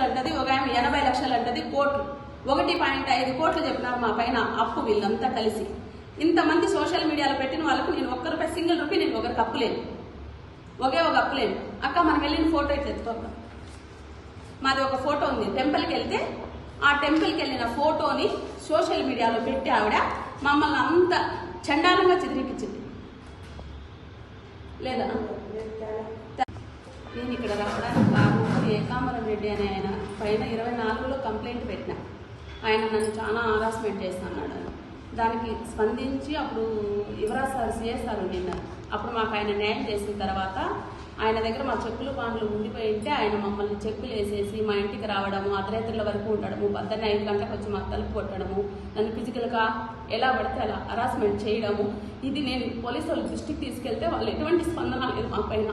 లక్షలు అంటది ఒక ఆమె ఎనభై లక్షలు అంటది కోట్లు. ఒకటి పాయింట్ ఐదు కోట్లు చెప్పినారు మా పైన అప్పు వీళ్ళంతా కలిసి. ఇంతమంది సోషల్ మీడియాలో పెట్టిన వాళ్ళకు నేను ఒక్క రూపాయి సింగిల్ రూపీ నేను ఒకరికి అప్పులేను ఒకే ఒక అప్పులేను అక్క మనం వెళ్ళిన ఫోటో ఇట్లా ఎత్తుకోద్దాం మాది ఒక ఫోటో ఉంది. టెంపుల్కి వెళ్తే ఆ టెంపుల్కి వెళ్ళిన ఫోటోని సోషల్ మీడియాలో పెట్టి ఆవిడ మమ్మల్ని అంత చండాలంగా చిదిరిపించింది. లేదా? నేను ఇక్కడ రావడానికి ఏకాంబరం రెడ్డి అనే ఆయన పైన ఇరవై నాలుగులో కంప్లైంట్ పెట్టిన. ఆయన నన్ను చాలా హరాస్మెంట్ చేస్తున్నాడు అని దానికి స్పందించి అప్పుడు యువరాజ్ సార్ సిఎస్ సార్ నిన్న అప్పుడు మాకు ఆయన న్యాయం చేసిన తర్వాత ఆయన దగ్గర మా చెక్కులు పాండ్లు ఉండిపోయి ఉంటే ఆయన మమ్మల్ని చెక్కులు వేసేసి మా ఇంటికి రావడము అర్ధరాత్రుల వరకు ఉండడము పొద్దున్న ఐదు గంటలకు వచ్చి మా తలుపు కొట్టడము నన్ను ఫిజికల్గా ఎలా పడితే అలా హరాస్మెంట్ చేయడము ఇది నేను పోలీసు వాళ్ళ దృష్టికి తీసుకెళ్తే వాళ్ళు ఎటువంటి స్పందన లేదు మా పైన.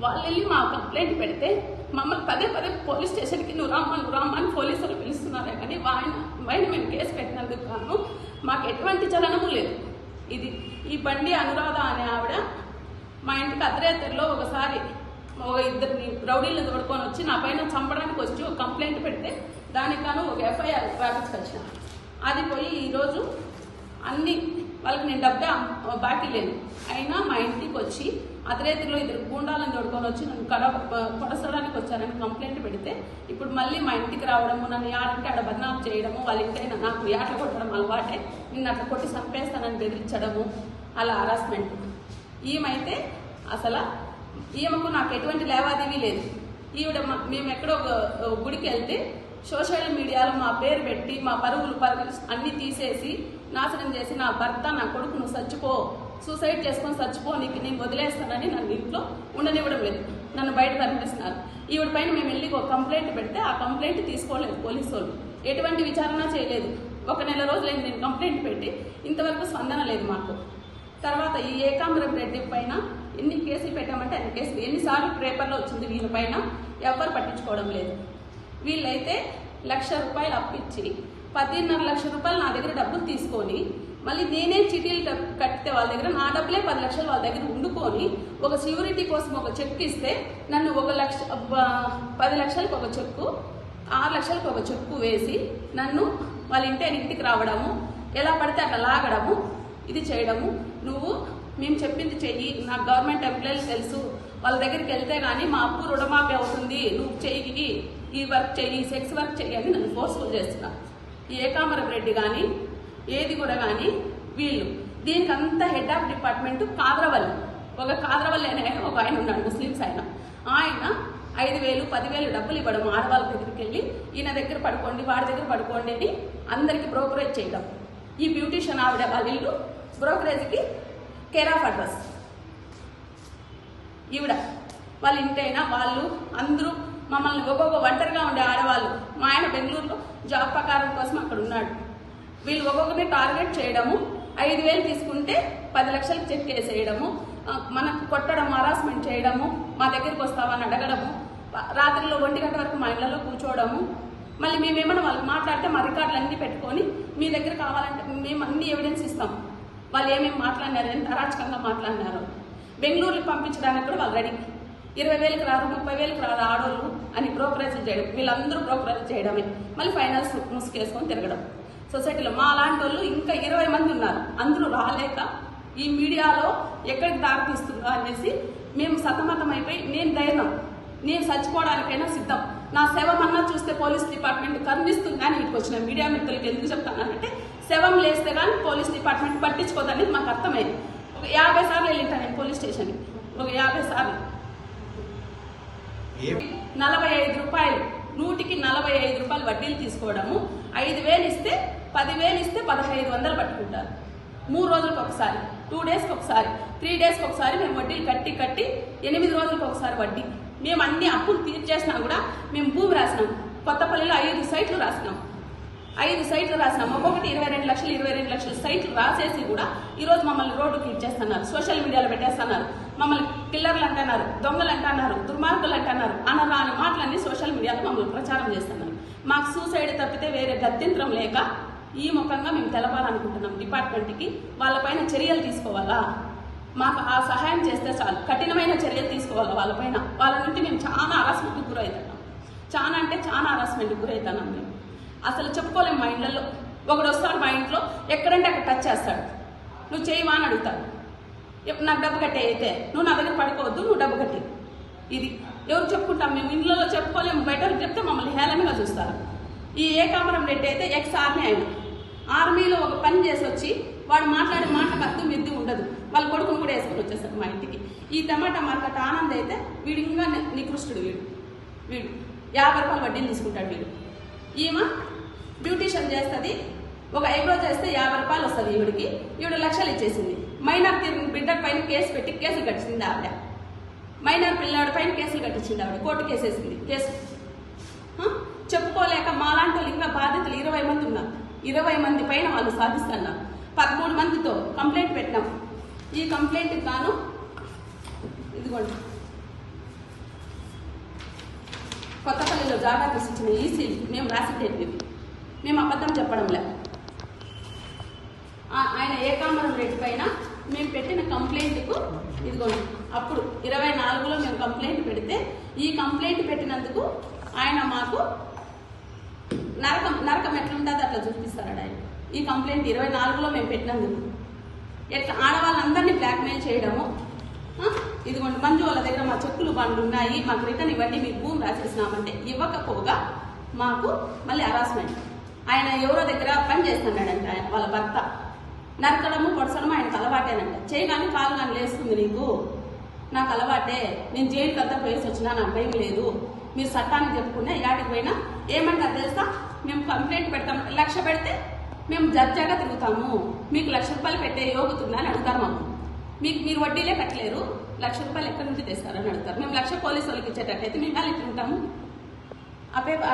వాళ్ళు వెళ్ళి మా కంప్లైంట్ పెడితే మమ్మల్ని పదే పదే పోలీస్ స్టేషన్కి నువ్వు రామ్మా నువ్వు రామ్మా అని పోలీసులు పిలుస్తున్నారే కానీ ఆయన ఆయన మేము కేసు పెట్టినందుకు కాను మాకు ఎటువంటి చలనము లేదు. ఇది ఈ బండి అనురాధ అనే ఆవిడ మా ఇంటికి అర్ధరాత్రిలో ఒకసారి ఒక ఇద్దరిని రౌడీలు తోడుకొని వచ్చి నా పైన చంపడానికి వచ్చి ఒక కంప్లైంట్ పెడితే దానికి ఒక ఎఫ్ఐఆర్ రాపించుకొచ్చిన. అది పోయి ఈరోజు అన్ని వాళ్ళకి నేను డబ్బే బాకీ లేను. అయినా మా ఇంటికి వచ్చి అర్ధరాత్రిలో ఇద్దరు గూండాలను దొడుకొని వచ్చి నన్ను కడ కొడసడానికి వచ్చారని కంప్లైంట్ పెడితే ఇప్పుడు మళ్ళీ మా ఇంటికి రావడము నన్ను యాడంటే ఆడ బదనాం చేయడము వాళ్ళ ఇంటైనా నాకు యాట్ల కొట్టడం అలవాటే నిన్ను అట్లా కొట్టి చంపేస్తానని బెదిరించడము అలా హరాస్మెంట్ ఈమైతే అసలు ఈమెకు నాకు ఎటువంటి లేవాదేవీ లేదు. ఈవిడ మేము ఎక్కడో గుడికి వెళ్తే సోషల్ మీడియాలో మా పేరు పెట్టి మా పరుగులు పరుగులు అన్నీ తీసేసి నాశనం చేసి నా భర్త నా కొడుకును చచ్చిపో సూసైడ్ చేసుకొని చచ్చిపో నేను వదిలేస్తానని నన్ను ఇంట్లో ఉండనివ్వడం లేదు. నన్ను బయట తరిమేస్తున్నారు. ఈవిడ పైన మేము వెళ్ళి ఒక కంప్లైంట్ పెడితే ఆ కంప్లైంట్ తీసుకోలేదు పోలీసు వాళ్ళు. ఎటువంటి విచారణ చేయలేదు. ఒక నెల రోజులైంది నేను కంప్లైంట్ పెట్టి ఇంతవరకు స్పందన లేదు మాకు. తర్వాత ఈ ఏకాంబరం రెడ్డి పైన ఎన్ని కేసులు పెట్టామంటే అన్ని కేసులు. ఎన్నిసార్లు పేపర్లో వచ్చింది వీళ్ళ పైన ఎవ్వరు పట్టించుకోవడం లేదు. వీళ్ళైతే లక్ష రూపాయలు అప్పిచ్చి పదిన్నర లక్ష రూపాయలు నా దగ్గర డబ్బులు తీసుకొని మళ్ళీ నేనే చిటీలు కట్టితే వాళ్ళ దగ్గర నా డబ్బులే పది లక్షలు వాళ్ళ దగ్గర ఉండుకొని ఒక సెక్యూరిటీ కోసం ఒక చెక్ ఇస్తే నన్ను ఒక లక్ష పది లక్షలకు ఒక చెక్కు ఆరు లక్షలకు ఒక చెక్కు వేసి నన్ను వాళ్ళ ఇంటి ఇంటికి రావడము ఎలా పడితే అట్లా లాగడము ఇది చేయడము. నువ్వు మేము చెప్పింది చెయ్యి నాకు గవర్నమెంట్ ఎంప్లాయీలు తెలుసు. వాళ్ళ దగ్గరికి వెళ్తే కానీ మా అప్పు రుణమాఫీ అవుతుంది నువ్వు చెయ్యి ఈ వర్క్ చెయ్యి సెక్స్ వర్క్ చెయ్యి అని నన్ను ఫోర్స్ఫుల్ చేస్తున్నా. ఏకామరపు రెడ్డి కానీ ఏది కూడా కానీ వీళ్ళు. దీనికి అంత హెడ్ ఆఫ్ డిపార్ట్మెంట్ కాద్రవల్లి. ఒక కాద్రవల్లి అనే ఒక ఆయన ఉన్నాడు ముస్లిమ్స్ ఆయన. ఆయన ఐదు వేలు పదివేలు డబ్బులు ఇవ్వడం ఆడవాళ్ళ దగ్గరికి వెళ్ళి ఈయన దగ్గర పడుకోండి వాడి దగ్గర పడుకోండి అని అందరికీ బ్రోకరేజ్ చేయడం. ఈ బ్యూటీషియన్ ఆవిడ వాళ్ళ ఇల్లు బ్రోకరేజ్కి కేర్ ఆఫ్ అడ్రస్ ఈవిడ వాళ్ళ ఇంటైనా వాళ్ళు అందరూ మమ్మల్ని ఒక్కొక్క ఒంటరిగా ఉండే ఆడవాళ్ళు. మా ఆయన బెంగళూరులో జాబ్ ప్రకారం కోసం అక్కడ ఉన్నాడు. వీళ్ళు ఒక్కొక్కరిని టార్గెట్ చేయడము ఐదు వేలు తీసుకుంటే పది లక్షలకు చెక్ వేసేయడము మనకు కొట్టడం హరాస్మెంట్ చేయడము మా దగ్గరికి వస్తామని అడగడము రాత్రిలో ఒంటి గంట వరకు మా ఇళ్ళలో కూర్చోవడము. మళ్ళీ మేమేమైనా వాళ్ళు మాట్లాడితే మా రికార్డులు అన్నీ పెట్టుకొని మీ దగ్గర కావాలంటే మేము అన్ని ఎవిడెన్స్ ఇస్తాం. వాళ్ళు ఏమేమి మాట్లాడినారు ఎంత అరాచకంగా మాట్లాడినారు. బెంగళూరుకి పంపించడానికి కూడా వాళ్ళు రెడీ ఇరవై వేలకు రారు ముప్పై వేలకు రారు ఆడోళ్ళు అని బ్రోకరేజ్ చేయడం వీళ్ళందరూ బ్రోకరేజ్ చేయడమే. మళ్ళీ ఫైనాన్స్ ముసుకేసుకొని తిరగడం. సొసైటీలో. మా లాంటి వాళ్ళు ఇంకా ఇరవై మంది ఉన్నారు. అందరూ రాలేక ఈ మీడియాలో ఎక్కడికి దారితీస్తుందో అనేసి మేము సతమతం అయిపోయి నేను ధైర్యం నేను చచ్చిపోవడానికైనా సిద్ధం. నా శవమన్నా చూస్తే పోలీస్ డిపార్ట్మెంట్ కరుణిస్తుంది కానీ ఇక్కడికి వచ్చిన మీడియా మిత్రులకి ఎందుకు చెప్తానంటే శవం లేస్తే కానీ పోలీస్ డిపార్ట్మెంట్ పట్టించుకోదనేది మాకు అర్థమైంది. ఒక యాభై సార్లు వెళ్ళింటాను నేను పోలీస్ స్టేషన్కి. ఒక యాభై సార్లు. నలభై ఐదు రూపాయలు. నూటికి నలభై ఐదు రూపాయలు వడ్డీలు తీసుకోవడము. ఐదు వేలు ఇస్తే పదివేలు ఇస్తే పదహైదు వందలు పట్టుకుంటారు. మూడు రోజులకు ఒకసారి టూ డేస్కి ఒకసారి త్రీ డేస్కి ఒకసారి మేము వడ్డీలు కట్టి కట్టి ఎనిమిది రోజులకు ఒకసారి వడ్డీ. మేము అన్ని అప్పులు తీర్చేసినా కూడా మేము భూమి రాసినాం. కొత్తపల్లిలో ఐదు సైట్లు రాసినాం. ఐదు సైట్లు రాసినాం. ఒక్కొక్కటి ఇరవై రెండు లక్షలు ఇరవై రెండు లక్షల సైట్లు రాసేసి కూడా ఈరోజు మమ్మల్ని రోడ్డుకి ఇచ్చేస్తున్నారు సోషల్ మీడియాలో పెట్టేస్తున్నారు. మమ్మల్ని కిల్లర్లు అంటున్నారు దొంగలు అంటున్నారు దుర్మార్గులు అంటున్నారు అనరాని మాటలన్నీ సోషల్ మీడియాలో మమ్మల్ని ప్రచారం చేస్తున్నారు. మాకు సూసైడ్ తప్పితే వేరే గత్యంతరం లేక ఈ ముఖంగా మేము తెలపాలనుకుంటున్నాం డిపార్ట్మెంట్కి. వాళ్ళపైన చర్యలు తీసుకోవాలా? మాకు ఆ సహాయం చేస్తే చాలు. కఠినమైన చర్యలు తీసుకోవాలి వాళ్ళపైన? వాళ్ళ నుండి మేము చాలా హరాస్మెంట్కి గురవుతున్నాం. చాలా అంటే చాలా హరాస్మెంట్కి గురవుతున్నాం మేము. అసలు చెప్పుకోలేము మా ఇళ్ళల్లో. ఒకడు వస్తాడు మా ఇంట్లో ఎక్కడంటే అక్కడ టచ్ చేస్తాడు. నువ్వు చేయమా అని అడుగుతాడు. నాకు డబ్బు కట్టే అయితే నువ్వు నా దగ్గర పడుకోవద్దు నువ్వు డబ్బు కట్టి. ఇది ఎవరు చెప్పుకుంటాం మేము? ఇళ్ళలో చెప్పుకోలేము. బయట చెప్తే మమ్మల్ని హేళనగా చూస్తారు. ఈ ఏకాంబరం రెడ్డి అయితే ఎక్స్ ఆర్మీ ఆయన. ఆర్మీలో ఒక పని చేసి వచ్చి వాడు మాట్లాడే మాటకు అర్థం మెద్ది ఉండదు. వాళ్ళ కొడుకును కూడా వేసుకొని వచ్చేస్తారు మా ఇంటికి. ఈ టమాటా మార్కెట్ ఆనంద్ అయితే వీడు ఇంకా నికృష్టుడు వీడు. వీడు యాభై రూపాయలు వడ్డీని తీసుకుంటాడు వీడు. ఈమె బ్యూటీషియన్ చేస్తుంది. ఒక ఐబ్రో చేస్తే యాభై రూపాయలు వస్తుంది ఈవిడికి. ఈవిడ లక్షలు ఇచ్చేసింది. మైనర్ బిడ్డ పైన కేసు పెట్టి కేసులు కట్టింది ఆవిడ. మైనర్ పిల్లాడి పైన కేసులు కట్టించింది ఆవిడ. కోర్టు కేసేసింది కేసు. చెప్పుకోలేక మాలాంటి వాళ్ళు ఇంకా బాధ్యతలు ఇరవై మంది ఉన్నారు. ఇరవై మంది పైన వాళ్ళు సాధిస్తున్నారు పదమూడు మందితో కంప్లైంట్ పెట్టినాం. ఈ కంప్లైంట్కి గాను ఇదిగోండి. కొత్తపల్లిలో జాగా తీసుకొచ్చిన ఈసీ మేము రాసిటేది మేము అబద్ధం చెప్పడం లే. ఆయన ఏకాంబరం రెడ్డి పైన మేము పెట్టిన కంప్లైంట్కు ఇదిగోండి. అప్పుడు ఇరవై నాలుగులో మేము కంప్లైంట్ పెడితే ఈ కంప్లైంట్ పెట్టినందుకు ఆయన మాకు నరకం ఎట్లుంటుంది అట్లా చూపిస్తాడు ఆయన ఈ కంప్లైంట్ ఇరవై నాలుగులో మేము పెట్టినందుకు. ఎట్లా ఆడవాళ్ళందరినీ బ్లాక్మెయిల్ చేయడము? ఇదిగోండి మంజు వాళ్ళ దగ్గర మా చెక్కులు బండ్లు ఉన్నాయి మాకు రిటర్న్ ఇవ్వండి మీకు భూమి రాసేసినామంటే ఇవ్వకపోగా మాకు మళ్ళీ హరాస్మెంట్ ఆయన ఎవరో దగ్గర పని చేస్తున్నాడంట ఆయన వాళ్ళ భర్త. నరకడము పొడసడము ఆయనకు అలవాటేనంట. చేయగానే కాలు కానీ లేస్తుంది నీకు? నాకు అలవాటే. నేను జైలుకి అంతా పోయేసి వచ్చినా నాకు భయం లేదు. మీరు చట్టానికి చెప్పుకున్నా యాడికి పోయినా ఏమంటారు తెలుసా? మేము కంప్లైంట్ పెడతాం లక్ష పెడితే మేము జడ్జాగా తిరుగుతాము. మీకు లక్ష రూపాయలు పెట్టే యోగుతుందా అని అడుగుతారు మాకు. మీకు మీరు వడ్డీలే కట్టలేరు లక్ష రూపాయలు ఎక్కడి నుంచి తెస్తారని అడుగుతారు. మేము లక్ష పోలీసు వాళ్ళకి ఇచ్చేటట్టయితే మేము వాళ్ళు ఇట్లుంటాము ఆ పేపర్